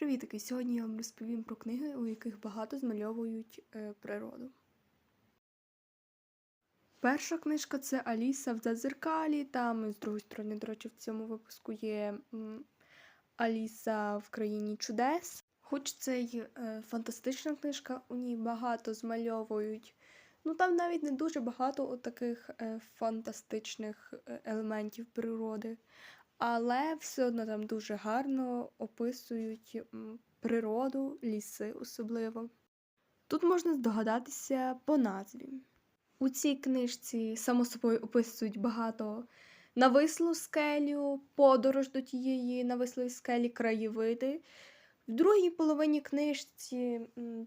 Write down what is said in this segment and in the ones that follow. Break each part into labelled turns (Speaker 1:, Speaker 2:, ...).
Speaker 1: Привітики! Сьогодні я вам розповім про книги, у яких багато змальовують е, природу. Перша книжка це Аліса в Зазеркалі. Там, з другої сторони, до речі, в цьому випуску є Аліса в країні чудес. Хоч це й е, фантастична книжка, у ній багато змальовують. Ну там навіть не дуже багато таких е, фантастичних е, елементів природи. Але все одно там дуже гарно описують природу, ліси особливо. Тут можна здогадатися по назві. У цій книжці, само собою, описують багато навислу скелю, подорож до тієї навислої скелі, краєвиди. В другій половині книжці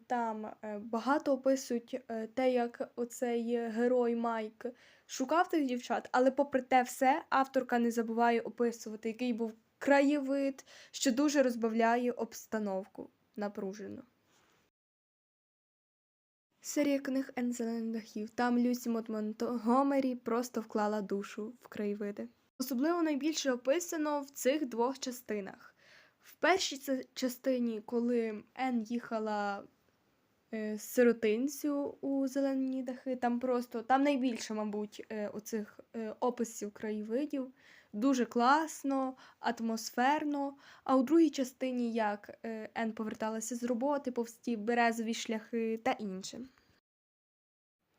Speaker 1: там е, багато описують е, те, як оцей герой Майк шукав тих дівчат, але попри те все, авторка не забуває описувати, який був краєвид, що дуже розбавляє обстановку напружено. Серія книг Ензелен дахів. Там Люсі Мот Монтгомері просто вклала душу в краєвиди. Особливо найбільше описано в цих двох частинах. В першій частині, коли Ен їхала е, з сиротинцю у зелені дахи, там просто там найбільше, мабуть, е, оцих е, описів краєвидів. Дуже класно, атмосферно. А у другій частині, як Ен поверталася з роботи, повз ті березові шляхи та інше.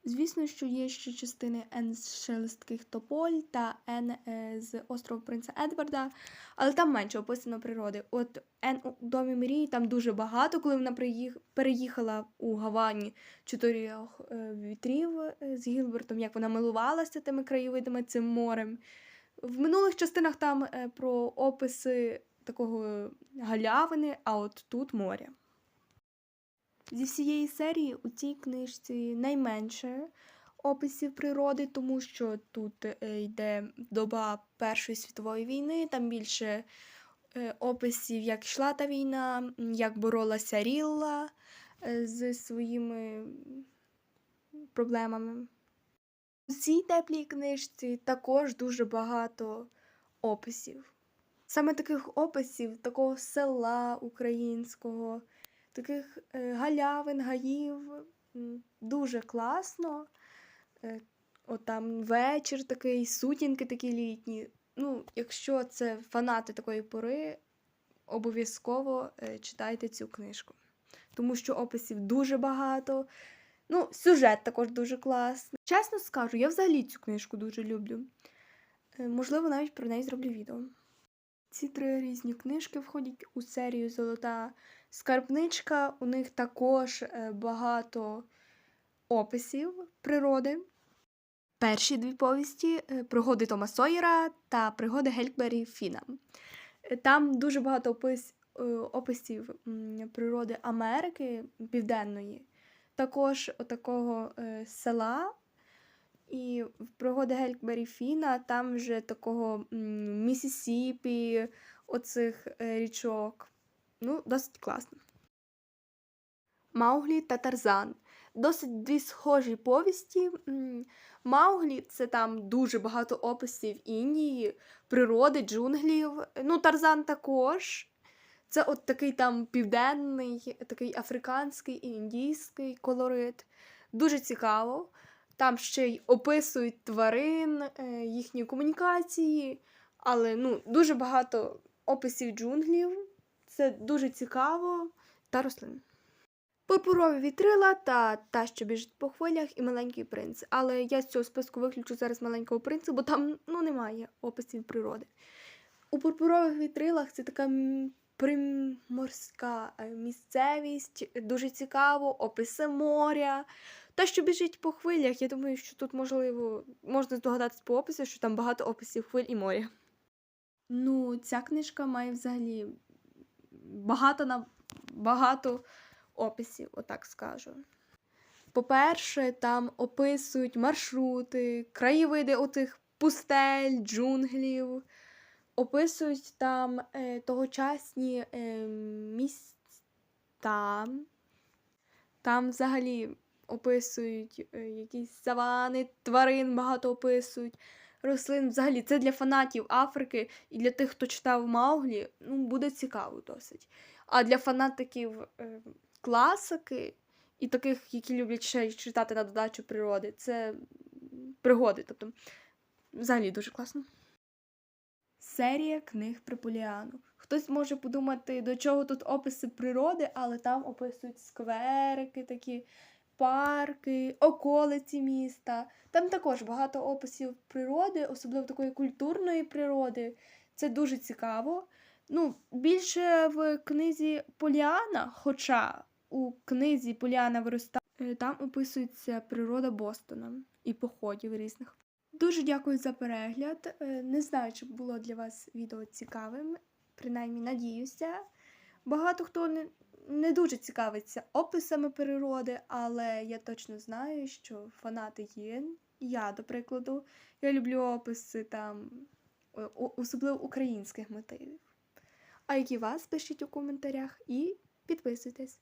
Speaker 1: Звісно, що є ще частини Ен з шелестких тополь та Ен е, з острову принца Едварда, але там менше описано природи. От Ен у домі Мрії там дуже багато, коли вона переїхала у Гавані чотирьох е, вітрів е, з Гілбертом, як вона милувалася тими краєвидами, цим морем. В минулих частинах там про описи такого галявини, а от тут море. Зі всієї серії у цій книжці найменше описів природи, тому що тут е, йде доба Першої світової війни, там більше е, описів, як йшла та війна, як боролася Рілла е, з своїми проблемами. У цій теплій книжці також дуже багато описів. Саме таких описів, такого села українського, таких е, галявин, гаїв. Дуже класно. Е, От там вечір такий, сутінки такі літні. Ну, якщо це фанати такої пори, обов'язково е, читайте цю книжку. Тому що описів дуже багато. Ну, сюжет також дуже класний. Чесно скажу, я взагалі цю книжку дуже люблю. Можливо, навіть про неї зроблю відео. Ці три різні книжки входять у серію Золота скарбничка. У них також е, багато описів природи. Перші дві повісті е, пригоди Тома Сойера та пригоди Гелькбері Фіна. Е, Там дуже багато опис, описів природи Америки Південної, також такого села. І в пригоди Гелькбері Фіна там вже такого Місісіпі, оцих річок. Ну, досить класно. Мауглі та Тарзан. Досить дві схожі повісті. Мауглі це там дуже багато описів Індії, природи, джунглів. Ну, Тарзан також. Це от такий там південний, такий африканський і індійський колорит. Дуже цікаво. Там ще й описують тварин, е, їхні комунікації, але ну, дуже багато описів джунглів. Це дуже цікаво та рослин. Пурпурові вітрила та та, що біжить по хвилях, і маленький принц. Але я з цього списку виключу зараз маленького принца, бо там ну, немає описів природи. У пурпурових вітрилах це така приморська е, місцевість, дуже цікаво, описи моря. Та, що біжить по хвилях, я думаю, що тут можливо можна здогадатись по опису, що там багато описів хвиль і моря. Ну, ця книжка має взагалі багато на багато описів, отак скажу. По-перше, там описують маршрути, краєвиди отих пустель, джунглів, описують там е, тогочасні е, міста. Там взагалі описують е, якісь савани, тварин багато описують, рослин. Взагалі, це для фанатів Африки і для тих, хто читав Мауглі, ну, буде цікаво досить. А для фанатиків е, класики і таких, які люблять ще читати на додачу природи, це пригоди. Тобто, взагалі дуже класно. Серія книг про Поліану. Хтось може подумати, до чого тут описи природи, але там описують скверики, такі парки, околиці міста. Там також багато описів природи, особливо такої культурної природи. Це дуже цікаво. Ну, більше в книзі Поліана, хоча у книзі Поліана виростає, е, там описується природа Бостона і походів різних. Дуже дякую за перегляд. Е, Не знаю, чи було для вас відео цікавим. Принаймні, надіюся. Багато хто не, не дуже цікавиться описами природи, але я точно знаю, що фанати є. Я, до прикладу, я люблю описи там, особливо українських мотивів. А які вас пишіть у коментарях і підписуйтесь.